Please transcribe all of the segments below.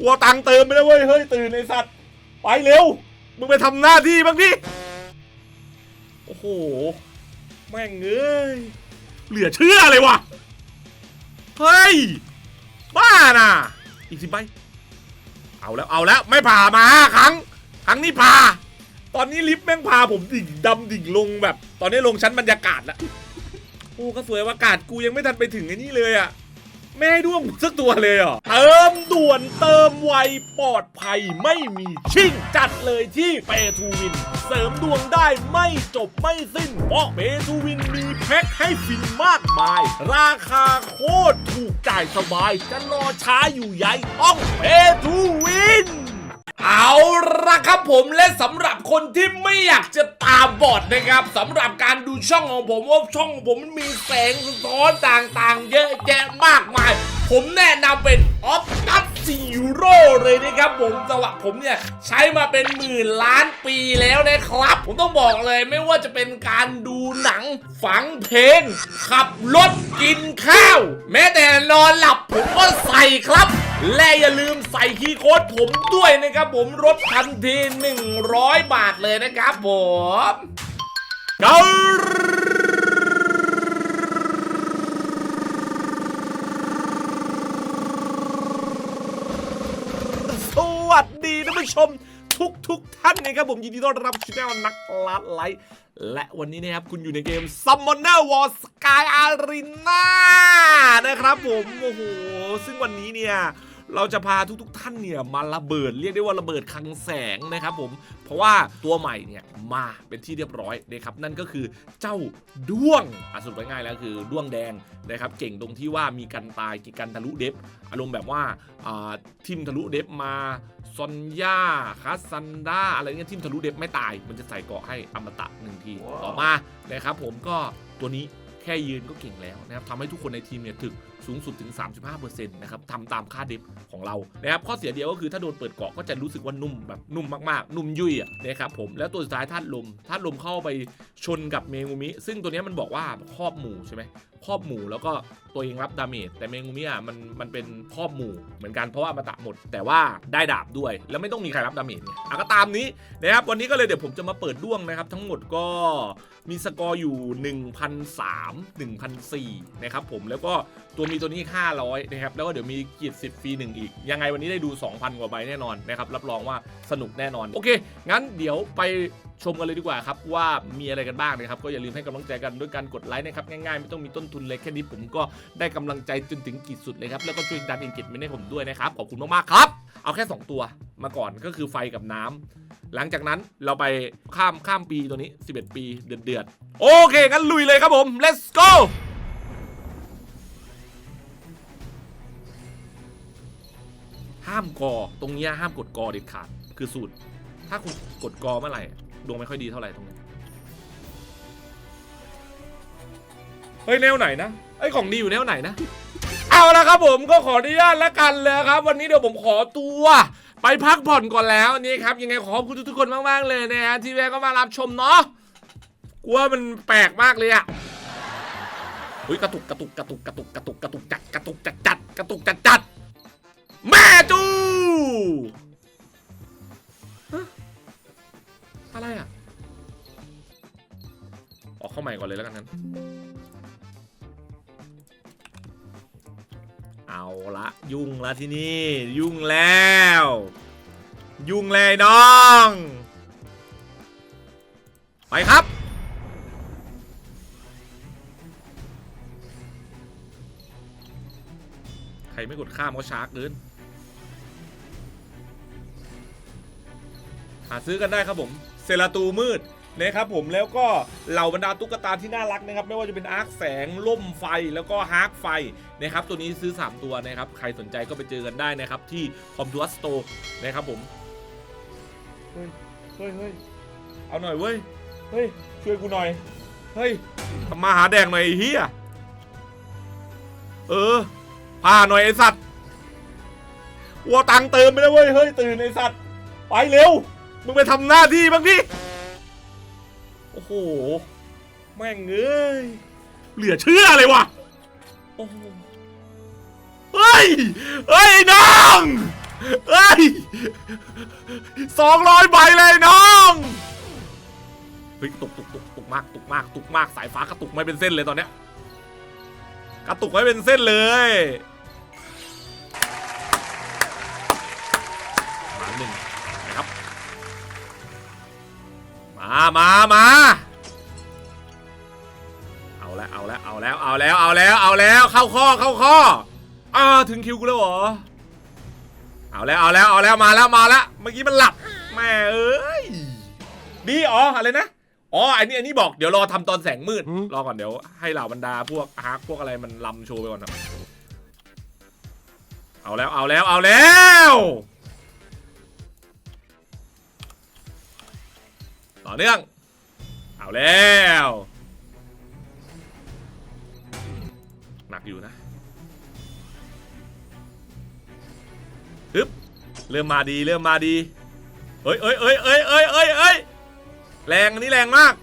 วัวตังค์เติมไปแล้วเว้ย เฮ้ย ตื่นไอสัตว์ ไปเร็ว มึงไปทำหน้าที่บ้างดิ โอ้โห แม่งเอ้ย เหลือเชื่อเลยวะเฮ้ย บ้าน่ะ อีกสิบใบ เอาแล้ว เอาแล้ว ไม่ผ่ามาห้าครั้ง ครั้งนี้ผ่า ตอนนี้ลิฟต์แม่งพาผมดิ่งดำดิ่งลงแบบ ตอนนี้ลงชั้นบรรยากาศแล้วโอ้ก็สวยว่ากาศกูยังไม่ทันไปถึงไอ้นี่เลยอะ ไม่ให้ด้วงสักตัวเลยเหรอเติมด่วนเติมไวปลอดภัยไม่มีชิ่งจัดเลยที่เปทูวิน เสริมดวงได้ไม่จบไม่สิ้น เพราะเปทูวินมีแพ็คให้ฟินมากมาย ราคาโคตรถูกจ่ายสบาย จะรอช้าอยู่ใหญ่ต้องเปทูวิน เอาละครับผมและสำหรับคนที่ไม่อยากจะตาบอดนะครับสำหรับการดูช่องของผมว่าช่องของผมมันมีแสงสะท้อนต่างๆ เยอะแยะมากมาย ผมแนะนำเป็นออฟตัสซีโร่เลยนะครับผมสำหรับผมเนี่ย ใช้มาเป็นหมื่นล้านปีแล้วนะครับ ผมต้องบอกเลยไม่ว่าจะเป็นการดูหนังฟังเพลงขับรถกินข้าว แม้แต่นอนหลับผมก็ใส่ครับ และอย่าลืมใส่คีย์โค้ดผมด้วยนะครับผมลดทันที100 บาทเลยนะครับผมกสวัสดีท่านผู้ชมทุกทุกท่านนะครับผมยินดีต้อนรับช anel นักลัดไลท์และวันนี้นะครับ คุณอยู่ในเกม Summoner War Sky Arena นะครับผม โอ้โห ซึ่งวันนี้เนี่ย เราจะพาทุกๆ ท่านเนี่ยมาระเบิดเรียกได้ว่าระเบิดคลังแสงนะครับผม เพราะว่าตัวใหม่เนี่ยมาเป็นที่เรียบร้อยนะครับนั่นก็คือเจ้าด้วงอะสรุปง่ายแล้วคือด้วงแดงนะครับเก่งตรงที่ว่ามีกันตายกิกันทะลุเดฟอารมณ์แบบว่าทิมทะลุเดฟมาซอนย่าคัสซันดาอะไรเงี้ยทิมทะลุเดฟไม่ตาย มันจะใส่เกาะให้อมตะหนึ่งทีต่อมานะครับผมก็ตัวนี้แค่ยืนก็เก่งแล้วนะครับทำให้ทุกคนในทีมเนี่ยถึก สูงสุดถึง 35%นะครับทำตามค่าเดฟของเรานะครับข้อเสียเดียวก็คือถ้าโดนเปิดเกาะก็จะรู้สึกว่านุ่มแบบนุ่มมากๆ นุ่มยุ่ยอะนะครับผมแล้วตัวสุดท้ายธาตุลมธาตุลมเข้าไปชนกับเมงูมิ ซึ่งตัวนี้มันบอกว่าครอบหมู่ใช่ไหมครอบหมู่แล้วก็ตัวเองรับดาเมจแต่เมงูมิอะมันมันเป็นครอบหมู่เหมือนกันเพราะว่ามาตะหมด แต่ว่าได้ดาบด้วย แล้วไม่ต้องมีใครรับดาเมจไงอะก็ตามนี้นะครับวันนี้ก็เลยเดี๋ยวผมจะมาเปิดด้วงนะครับ ทั้งหมดก็มีสกอร์อยู่ 1,003 1,004นะครับผมแล้วก็ตัวมีตัวนี้ 500 นะครับ แล้วก็เดี๋ยวมีกียรติ10ฟรีหนึ่งอีก ยังไงวันนี้ได้ดู 2,000 กว่าใบแน่นอนนะครับ รับรองว่าสนุกแน่นอน โอเค งั้นเดี๋ยวไปชมกันเลยดีกว่าครับ ว่ามีอะไรกันบ้างนะครับ ก็อย่าลืมให้กำลังใจกันด้วยการกดไลค์นะครับ ง่ายๆ ไม่ต้องมีต้นทุนเลยแค่นี้ผมก็ได้กำลังใจจนถึงขีดสุดเลยครับ แล้วก็ช่วยดันเอนเกจเมนให้ผมด้วยนะครับ ขอบคุณมากๆครับ เอาแค่ 2 ตัวมาก่อนก็คือไฟกับน้ำหลังจากนั้นเราไปข้ามข้ามปีตัวนี้ 11 ปีเดือดเดือดโอเคงั้นลุยเลยครับผม let's go ห้ามกอ ตรงเนี้ยห้ามกดกอเด็ดขาด คือสูตร ถ้าคุณกดกอเมื่อไหร่ ดวงไม่ค่อยดีเท่าไหร่ตรงนี้ เฮ้ยแนวไหนนะไอ้ของดีอยู่แนวไหนนะ เอาละครับผมก็ขออนุญาตแล้วกันเลยครับ วันนี้เดี๋ยวผมขอตัวไปพักผ่อนก่อนแล้วนี่ครับ ยังไงขอขอบคุณทุกๆคนมากๆเลยนะฮะที่แวะก็มารับชมเนาะกลัวมันแปลกมากเลยอะเฮ้ยกระตุกกระตุกกระตุกกระตุกกระตุกกระตุกจัดกระตุกจัดจัดกระตุกจัดจัด แม่จูอะไรอะออกเข้าใหม่ก่อนเลยแล้วกันงั้นเอาละยุ่งละที่นี่ ยุ่งแล้ว ยุ่งเลยน้อง ไปครับใครไม่กดข้ามก็ชาร์กเกิน หาซื้อกันได้ครับผมเซราตูมืดนะครับผมแล้วก็เหล่าบรรดาตุ๊กตาที่น่ารักนะครับ ไม่ว่าจะเป็นอาร์คแสงล่มไฟแล้วก็ฮาร์กไฟนะครับตัวนี้ซื้อ 3 ตัวนะครับใครสนใจก็ไปเจอกันได้นะครับที่คอมทัวสโตนะครับผมเฮ้ยเฮ้ยเฮ้ยเอาหน่อยเว้ยเฮ้ยช่วยกูหน่อยเฮ้ยทำมาหาแดงหน่อยไอ้เฮียเออพาหน่อยไอสัตว์วัวตังค์เติมไปแล้วเว้ยเฮ้ยตื่นไอสัตว์ไปเร็ว มึงไปทำหน้าที่บ้างดิโอ้โห แม่งเอ้ย เหลือเชื่อเลยวะโอ้โห เฮ้ย เฮ้ยน้อง เฮ้ยสองร้อยใบเลยน้องเฮ้ยตุกตุกตุกตุกมากตุกมากตุกมากสายฟ้ากระตุกไม่เป็นเส้นเลยตอนเนี้ยกระตุกไม่เป็นเส้นเลย มามามาเอาแล้วเอาแล้วเอาแล้วเอาแล้วเอาแล้วเอาแล้วเข้าข้อเข้าข้ออ่าถึงคิวกูแล้วเหรอเอาแล้วเอาแล้วเอาแล้วมาแล้วมาแล้วเมื่อกี้มันหลับแม่เอ้ยดีอ๋ออะไรนะอ๋ออันนี้อันนี้บอกเดี๋ยวรอทำตอนแสงมืดรอก่อนเดี๋ยวให้เหล่าบรรดาพวกอาร์คพวกอะไรมันลำโชว์ไปก่อนนะเอาแล้วเอาแล้วเอาแล้ว ต่อเนื่อง เอาแล้ว หนักอยู่นะฮึบเริ่มมาดีเริ่มมาดีเอ้ยเอ้ยเอ้ยเอ้ยเอ้ยเอ้ยเอ้ยแรงอันนี้แรงมาก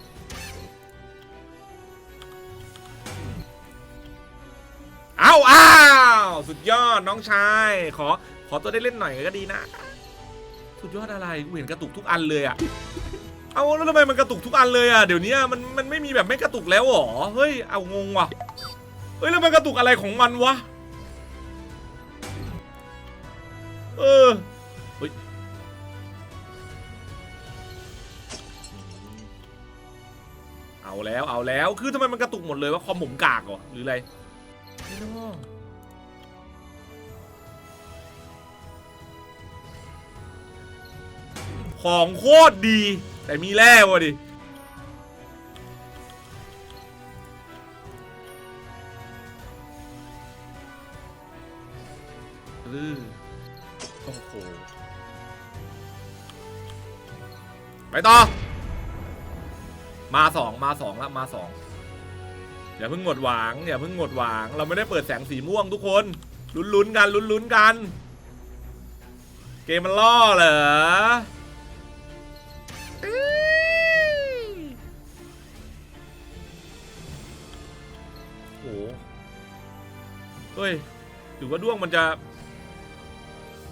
เอาอ้าวสุดยอดน้องชาย ขอ ขอตัวได้เล่นหน่อยก็ดีนะ สุดยอดอะไรกูเห็นกระตุกทุกอันเลยอะ เอาแล้วทำไมมันกระตุกทุกอันเลยอะเดี๋ยวนี้มันมันไม่มีแบบไม่กระตุกแล้วหรอเฮ้ยเอางงว่ะเฮ้ยแล้วมันกระตุกอะไรของมันวะเออเอาแล้วเอาแล้วคือทำไมมันกระตุกหมดเลยว่าคอมผมกากเหรอหรืออะไรไม่รู้ของโคตรดี แต่มีแร่วะดิลือโอ้โห ไปต่อ มาสองมาสองแล้วมาสองอย่าเพิ่งหมดหวังอย่าเพิ่งหมดหวัง เราไม่ได้เปิดแสงสีม่วงทุกคน ลุ้นๆกันลุ้นๆกัน เกมมันล่อเหรอ เฮ้ยหรือว่าด้วงมันจะ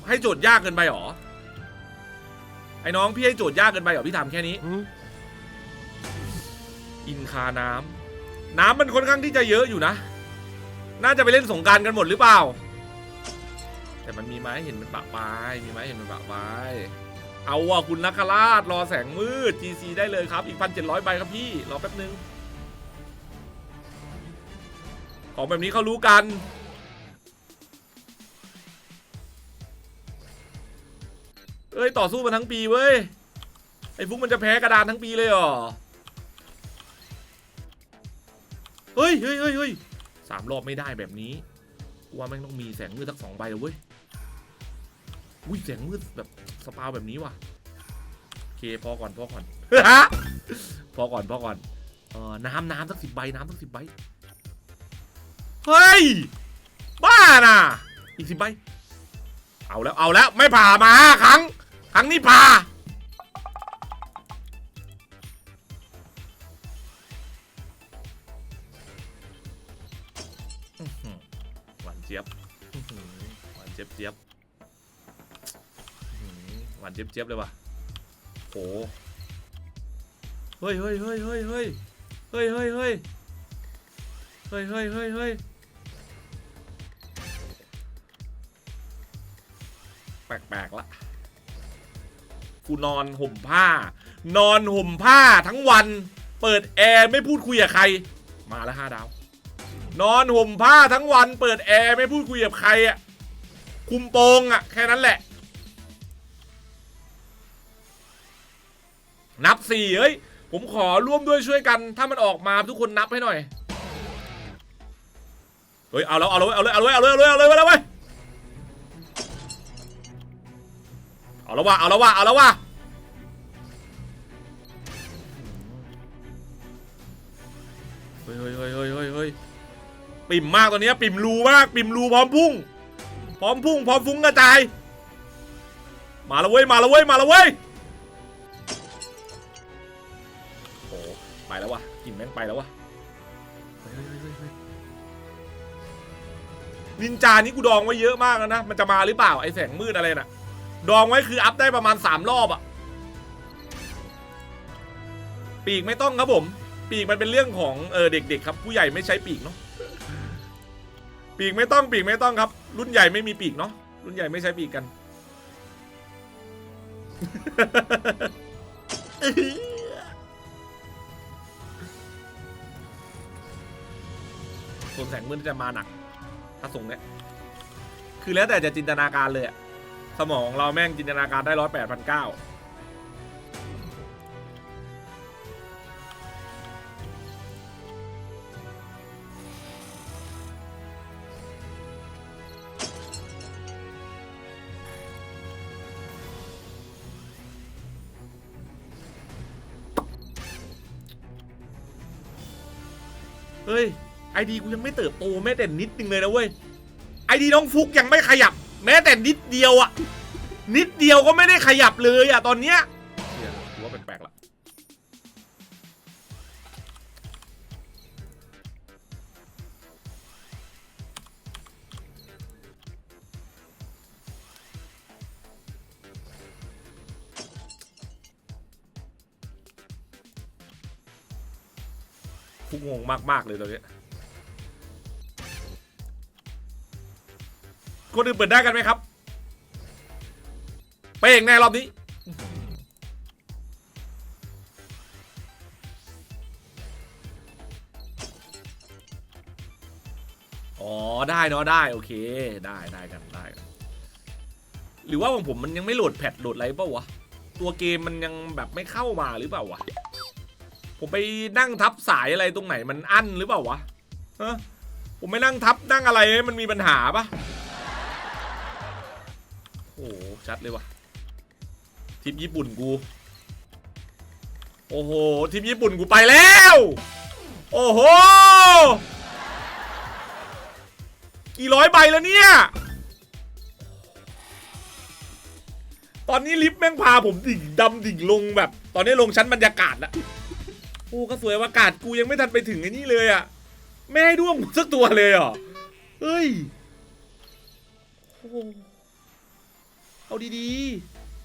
ให้โจทย์ยากเกินไปหรอ ไอ้น้องพี่ให้โจทย์ยากเกินไปหรอพี่ทำแค่นี้ อินคาน้ำน้ำมันค่อนข้างที่จะเยอะอยู่นะ น่าจะไปเล่นสงกรารกันหมดหรือเปล่า แต่มันมีไม้เห็นเป็นปะปลายมีไม้เห็นเป็นปะปลายเอาว่ะคุณนักราชรอแสงมืด GC ได้เลยครับ อีกพันเจ็ดร้อยใบครับพี่ รอแป๊บนึง ของแบบนี้เขารู้กัน เอ้ยต่อสู้มาทั้งปีเว้ยไอ้ฟุกมันจะแพ้กระดานทั้งปีเลยเหรอเฮ้ยเฮ้ยเฮ้ยเฮ้ยสามรอบไม่ได้แบบนี้ว่าแม่งต้องมีแสงมืดสักสองใบเลยเว้ยอุ้ยแสงมืดแบบสปาแบบนี้ว่ะโอเคพอก่อนพอก่อนพอก่อนพอก่อนเออน้ำน้ำสักสิบใบน้ำสักสิบใบเฮ้ยบ้าน่ะอีกสิบใบเอาแล้วเอาแล้วไม่ผ่ามาห้าครั้ง ครั้งนี้ผ่าหวานเจี๊ยบหวานเจี๊ยบเจี๊ยบอื้อหือหวานเจี๊ยบเจี๊ยบเลยว่ะโหเฮ้ยเฮ้ยเฮ้ยเฮ้ยเฮ้ยเฮ้ยเฮ้ยเฮ้ยเฮ้ยเฮ้ยเฮ้ยเฮ้ยแปลกๆละ กูนอนห่มผ้า นอนห่มผ้าทั้งวัน เปิดแอร์ไม่พูดคุยกับใคร มาแล้วห้าดาว นอนห่มผ้าทั้งวัน เปิดแอร์ไม่พูดคุยกับใครอะคุมโปงอะแค่นั้นแหละ นับสี่เฮ้ย ผมขอร่วมด้วยช่วยกัน ถ้ามันออกมาทุกคนนับให้หน่อย เฮ้ย เอาแล้วเอาเลยเอาเลยเอาเลยเอาเลยเอาเลยเอาเลยเอาเลย เอาลยเอาแล้วว่ะเอาแล้วว่ะเอาแล้วว่ะเฮ้ยเฮ้ยเฮ้ยเฮ้ยเฮ้ยเฮ้ยปิ่มมากตอนนี้ปิ่มรูมากปิ่มรูพร้อมพุ่ง พร้อมพุ่งพร้อมฟุ้งกระจาย มาแล้วเว้ยมาแล้วเว้ยมาแล้วเว้ยโอ้ไปแล้ววะกลิ่นแม่งไปแล้ววะนินจานี่กูดองไว้เยอะมากแล้วนะ มันจะมาหรือเปล่าไอแสงมืดอะไรน่ะ ดองไว้คืออัพได้ประมาณสามรอบอะปีกไม่ต้องครับผม ปีกมันเป็นเรื่องของเออเด็กๆครับ ผู้ใหญ่ไม่ใช้ปีกเนาะปีกไม่ต้องปีกไม่ต้องครับ รุ่นใหญ่ไม่มีปีกเนาะรุ่นใหญ่ไม่ใช้ปีกกัน ส่วนแสงมืดจะมาหนัก ถ้าส่งเนี้ยคือแล้วแต่จะจินตนาการเลยอะ สมองเราแม่งจินตนาการได้ร้อยแปดพันเก้าเฮ้ยไอดีกูยังไม่เติบโตแม้แต่นิดนึงเลยนะเว้ยไอดีน้องฟุกยังไม่ขยับ แม้แต่นิดเดียวอะนิดเดียวก็ไม่ได้ขยับเลยอะตอนเนี้ยเชี่ยกูว่าแปลกๆละฟุกงงมากๆเลยตอนเนี้ย คนอื่นเปิดได้กันไหมครับ เป้งแน่รอบนี้ อ๋อได้เนาะได้โอเคได้ได้กันได้กันหรือว่าของผมมันยังไม่โหลดแพทโหลดอะไรเปล่าวะ ตัวเกมมันยังแบบไม่เข้ามาหรือเปล่าวะ ผมไปนั่งทับสายอะไรตรงไหนมันอั้นหรือเปล่าวะฮะผมไม่นั่งทับนั่งอะไรมันมีปัญหาปะ โอ้โหชัดเลยว่ะทีมญี่ปุ่นกู โอ้โหทีมญี่ปุ่นกูไปแล้ว โอ้โห กี่ร้อยใบแล้วเนี่ย ตอนนี้ลิฟต์แม่งพาผมดิ่งดำดิ่งลงแบบ ตอนนี้ลงชั้นบรรยากาศละโอ้ก็สวยว่ากาศกูยังไม่ทันไปถึงไอ้นี่เลยอะไม่ให้ด้วงสักตัวเลยเหรอ เฮ้ย โอ้ เอาดี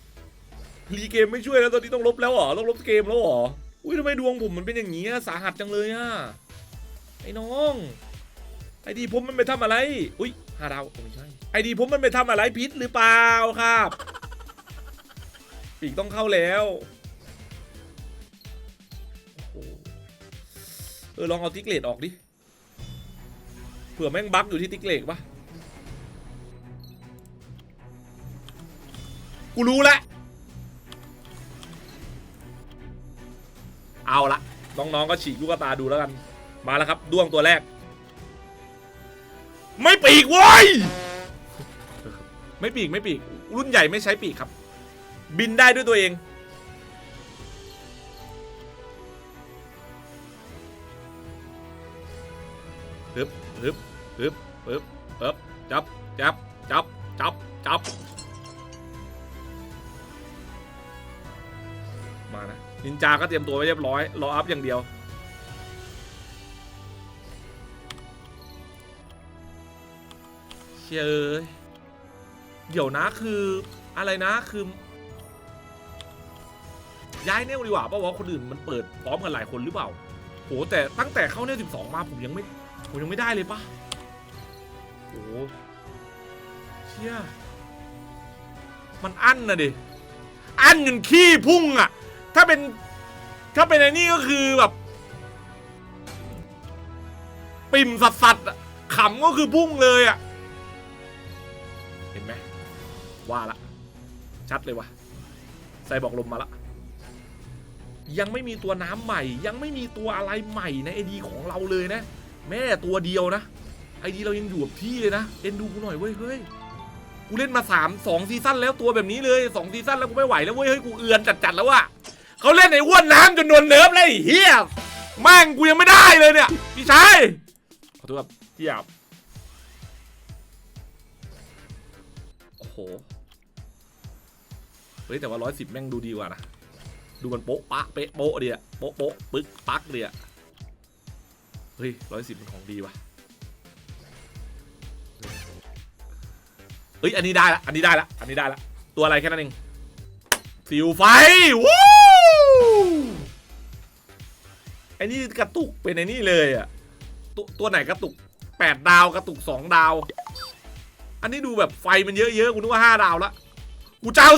ๆรีเกมไม่ช่วยแล้วตอนนี้ต้องลบแล้วเหรอต้องลบเกมแล้วเหรออุ้ยทำไมดวงผมมันเป็นอย่างนี้สาหัสจังเลยอะไอ้น้องไอดีผมมันไปทำอะไร อุ้ยหาดาวไม่ใช่ไอดีผมมันไปทำอะไรพิษหรือเปล่าครับปีกต้องเข้าแล้วเออลองเอาติ๊กเลดออกดิเผื่อแม่งบั๊กอยู่ที่ติ๊กเลดปะ กูรู้แล้วเอาละน้องๆก็ฉีกลูกตาดูแล้วกัน มาแล้วครับด้วงตัวแรก ไม่ปีกเว้ยไม่ปีกไม่ปีก รุ่นใหญ่ไม่ใช้ปีกครับ บินได้ด้วยตัวเองฮึบฮึบฮึบฮึบฮึบจับจับจับจับจับ นินจาก็เตรียมตัวไว้เรียบร้อย รออัพอย่างเดียว เชยเอเดี๋ยวนะคืออะไรนะคือ ย้ายแนวดีกว่าเพราะว่าคนอื่นมันเปิดพร้อมกันหลายคนหรือเปล่าโหแต่ตั้งแต่เข้าแนว12มาผมยังไม่ผมยังไม่ได้เลยปะโหเชี่ยมันอั้นนะดิ อั้นจนขี้พุ่งอะ ถ้าเป็น ถ้าเป็นไอ้นี่ก็คือแบบ ปิ่มสัสสัสๆขำก็คือพุ่งเลยอะ เห็นไหมว่าละ ชัดเลยว่ะใส่บอกลมมาละ ยังไม่มีตัวน้ำใหม่ ยังไม่มีตัวอะไรใหม่ในไอดีของเราเลยนะ แม่ตัวเดียวนะไอดีเรายังอยู่กับที่เลยนะเอ็นดูกูหน่อยเว้ยเฮ้ยกูเล่นมาสามสองซีซั่นแล้วตัวแบบนี้เลยสองซีซั่นแล้วกูไม่ไหวแล้วเว้ยเฮ้ยกูเอือนจัดๆแล้วอะ เขาเล่นไอ้อ้วนน้ำจนโดนเนิร์ฟเลยไอ้เฮียแม่งกูยังไม่ได้เลยเนี่ย พี่ชายขอโทษครับเทียบโอ้โหเฮ้ยแต่ว่าร้อยสิบแม่งดูดีกว่านะ ดูมันโป๊ะปะเป๊ะโป๊ะเดียโป๊ะโป๊ะปึ๊กปักเดียเฮ้ยร้อยสิบเป็นของดีว่ะเฮ้ยอันนี้ได้ละอันนี้ได้ละอันนี้ได้ละตัวอะไรแค่นั้นเองสิวไฟวู้ ไอ้นี่กระตุกเป็นไอ้นี่เลยอะตัวตัวไหนกระตุกแปดดาวกระตุกสองดาว อันนี้ดูแบบไฟมันเยอะๆกูนึกว่าห้าดาวละกูเจ้า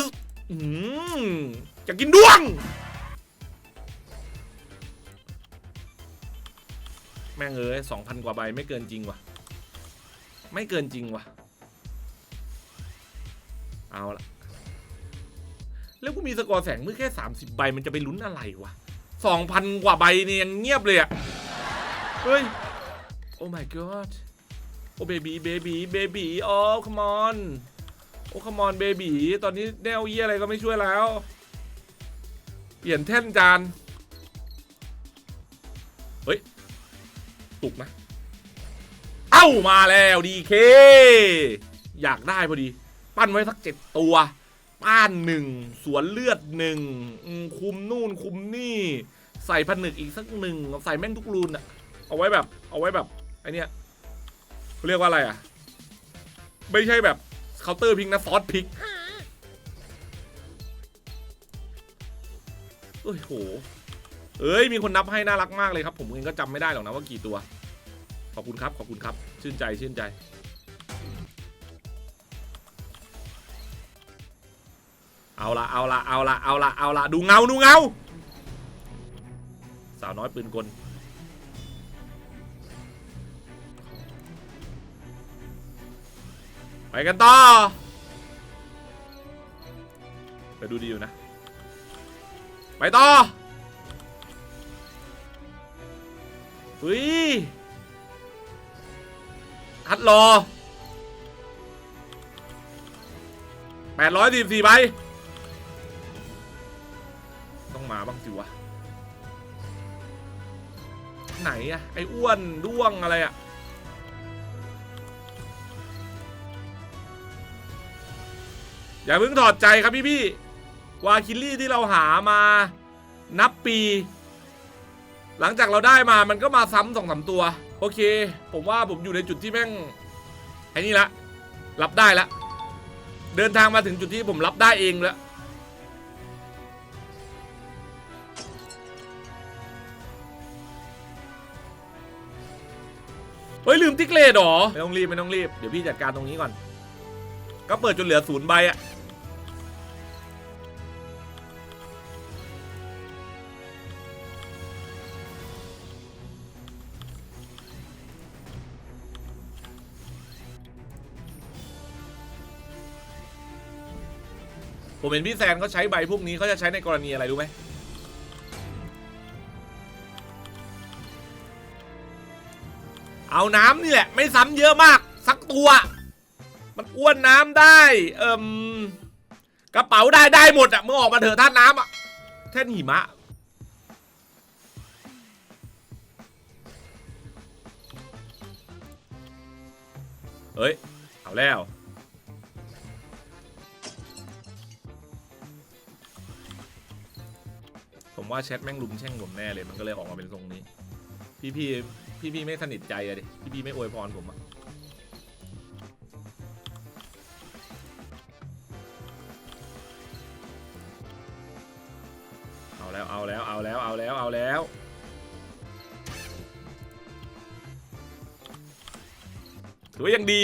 อืมจะกินด้วง แม่งเอ้ยสองพันกว่าใบไม่เกินจริงว่ะ ไม่เกินจริงว่ะ เอาละแล้วกูมีสกอร์แสงมือแค่ 30 ใบมันจะไปลุ้นอะไรวะ 2,000 กว่าใบเนี่ยยังเงียบเลยอะเฮ้ย โอ้ my god โอ้เบบีเบบีเบบีโอ้ come on โอ้ come on เบบีตอนนี้แนวเยี่ยอะไรก็ไม่ช่วยแล้ว เปลี่ยนแท่นจาน เฮ้ยตุกนะเอ้ามาแล้วดีเค อยากได้พอดี ปั้นไว้สักเจ็ดตัว ป้านหนึ่งสวนเลือดหนึ่งคุมนู่นคุมนี่ ใส่ผนึกอีกสักหนึ่งใส่แม่งทุกรูนอะเอาไว้แบบ เอาไว้แบบไอเนี้ยเรียกว่าอะไรอะไม่ใช่แบบเคาน์เตอร์พิกนะซอสพิกเอ้ยโห เอ้ย มีคนนับให้น่ารักมากเลยครับ ผมเองก็จำไม่ได้หรอกนะว่ากี่ตัว ขอบคุณครับ ขอบคุณครับ ชื่นใจ ชื่นใจ เอาละเอาละเอาละเอาละเอาละดูเงาดูเงาสาวน้อยปืนกลไปกันต่อไปดูดีอยู่นะ ไปต่อเฮ้ยคัดรอแปดร้อยสี่สี่ใบ สิวะ ไหนอะไอ้อ้วนด้วงอะไรอะอย่าเพิ่งถอดใจครับพี่พี่วาคิลลี่ที่เราหามานับปี หลังจากเราได้มามันก็มาซ้ำสองสามตัว โอเค ผมว่าผมอยู่ในจุดที่แม่งไอ้นี่ละ รับได้ละ เดินทางมาถึงจุดที่ผมรับได้เองแล้ว เฮ้ยลืมติ๊กเลดหรอ ไม่ต้องรีบไม่ต้องรีบ เดี๋ยวพี่จัดการตรงนี้ก่อน ก็เปิดจนเหลือศูนย์ใบอะผมเห็นพี่แซนเขาใช้ใบพวกนี้เขาจะใช้ในกรณีอะไรรู้ไหม เอาน้ำนี่แหละ ไม่ซ้ำเยอะมาก สักตัว มันอ้วนน้ำได้ เอิมกระเป๋าได้ได้หมดอะเมื่อออกมาเถอะท่าตุน้ำอะแท่นหิมะเฮ้ย เอาแล้ว ผมว่าแชทแม่งลุมแช่งผมแน่เลย มันก็เลยออกมาเป็นทรงนี้ พี่พี่ พี่พี่ไม่สนิทใจอะดิพี่พี่ไม่อวยพรผมอะเอาแล้วเอาแล้วเอาแล้วเอาแล้วเอาแล้วถือว่ายังดี